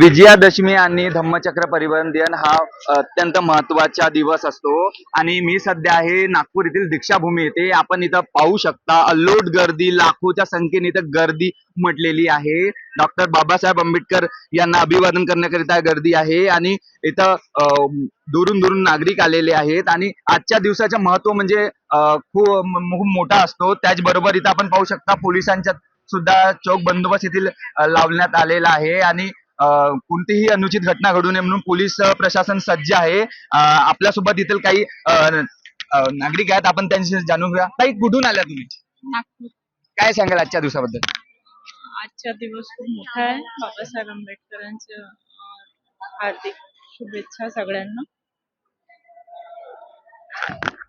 विजयादशमी आणि धम्मचक्र परिवहन दिन हा अत्यंत महत्त्वाचा दिवस असतो. आणि मी सध्या आहे नागपूर येथील दीक्षाभूमी येथे. आपण इथं पाहू शकता अल्लोट गर्दी लाखोच्या संख्येने इथं गर्दी म्हटलेली आहे. डॉक्टर बाबासाहेब आंबेडकर यांना अभिवादन करण्याकरिता गर्दी आहे. आणि इथं दुरून दुरून नागरिक आलेले आहेत. आणि आजच्या दिवसाचं महत्त्व म्हणजे खूप खूप मोठा असतो. त्याचबरोबर इथं आपण पाहू शकता पोलिसांच्या सुद्धा चोख बंदोबस्त येथील लावण्यात आलेला आहे आणि कोणतीही अनुचित घटना घडू नये म्हणून पोलीस प्रशासन सज्ज आहे. आपल्यासोबत येथील काही नागरिक आहेत. आपण त्यांच्याशी जाणून घेऊया. ताई कुठून आल्या तुम्ही? नागपूर. काय सांगाल आजच्या दिवसाबद्दल? आजचा दिवस खूप मोठा आहे. बाबासाहेब आंबेडकरांच्या अं, हार्दिक शुभेच्छा सगळ्यांना.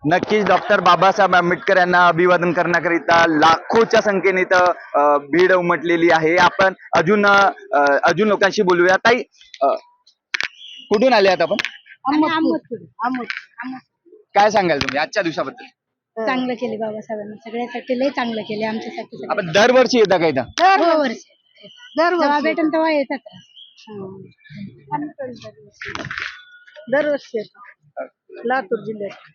नक्कीच डॉक्टर बाबासाहेब आंबेडकर यांना अभिवादन करण्याकरिता लाखोच्या संख्येने इथं भीड उमटलेली आहे. आपण अजून अजून लोकांशी बोलूया. ताई कुठून आले आहात आपण? काय सांगाल तुम्ही आजच्या दिवसाबद्दल? चांगलं केले बाबासाहेबांनी. सगळ्यासाठी लय चांगलं केले. आमच्यासाठी. आपण दरवर्षी येता का इथं? दरवर्षी. जेव्हा भेटन तेव्हा येतात. दरवर्षी येतो. लातूर जिल्ह्यात.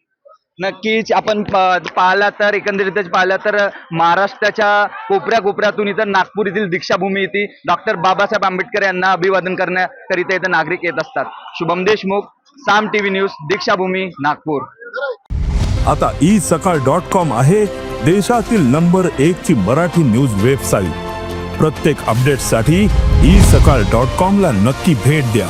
नक्कीच. आपण पाहिला तर एकंदरीतच पाहिलं तर महाराष्ट्राच्या कोपऱ्या कोपऱ्यातून इथं नागपूर येथील दीक्षाभूमी येथे डॉक्टर बाबासाहेब आंबेडकर यांना अभिवादन करण्याकरिता इथं नागरिक येत असतात. Shubham Deshmukh Saam TV news Dikshabhoomi Nagpur. आता ई सकाळ डॉट कॉम आहे देशातील नंबर एक ची मराठी न्यूज वेबसाईट. प्रत्येक अपडेटसाठी ई सकाळ डॉट कॉम ला नक्की भेट द्या.